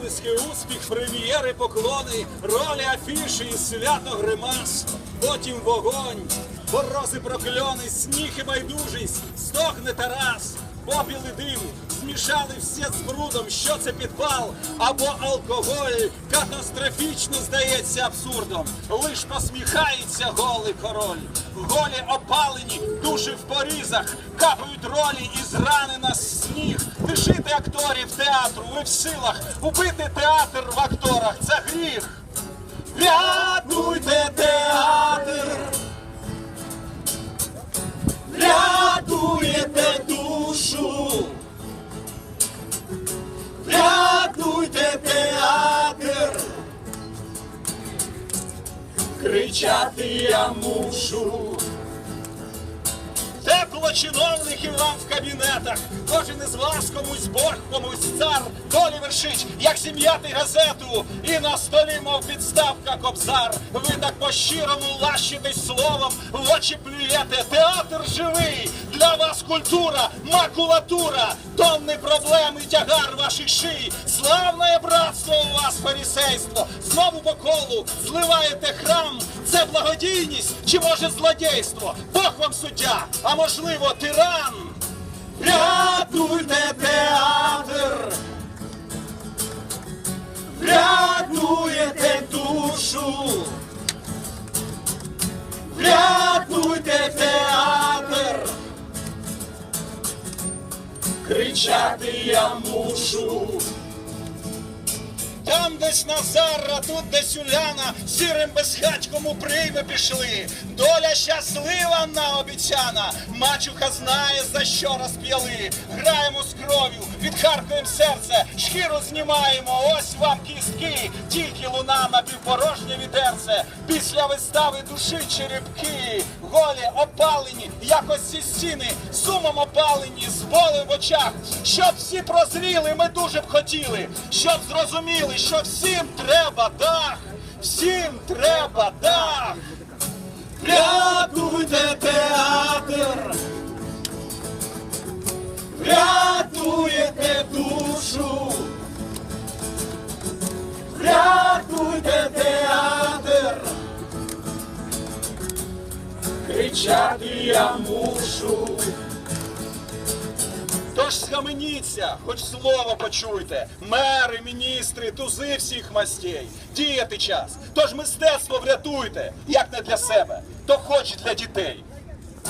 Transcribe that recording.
Оплески, успіх, прем'єри, поклони, ролі афіші і свято гримас. Потім вогонь, морози прокльони, сніг і байдужість, здохне Тарас, попіл дим, змішали все з брудом, що це підпал або алкоголь. Катастрофічно здається абсурдом. Лиш посміхається голий король. Голі опалені, душі в порізах, капають ролі і з рани на сніг. Лишити акторів театру, ви в силах, убити театр в акторах це гріх. Рятуйте театр! Кричати я мушу. Тепло чиновників вам в кабінетах. Кожен із вас комусь Бог, комусь цар. Долі вершить, як зім'яти газету. І на столі, мов підставка кобзар. Ви так по-щирому лащитесь словом, в очі плюєте. Театр живий. Для вас культура, макулатура, тонни проблем і тягар ваших братство у вас фарисейство. Знову по колу зливаєте храм. Це благодійність чи може злодійство? Бог вам суддя, а можливо тиран. Рятуйте театр! Рятуєте душу! Рятуйте театр! Кричати я мушу! Там десь Назар, а тут десь Уляна, сірим безхатьком у прийми пішли. Доля щаслива наобіцяна, мачуха знає, за що розп'яли. Граємо з кров'ю, відхаркуємо серце, шкіру знімаємо, ось вам кістки, тільки луна на півпорожнє відерце. Після вистави душі черепки, голі опалені, якось ці стіни, сумом опалені, з болем в очах. Щоб всі прозріли, ми дуже б хотіли, щоб зрозуміли, що всім треба дах, всім треба дах. Рятуйте театр, рятуєте душу, рятуйте театр, кричати я мушу. Тож схаменіться, хоч слово почуйте. Мери, міністри, тузи всіх мастей. Діяти час. Тож мистецтво врятуйте, як не для себе, то хоч для дітей.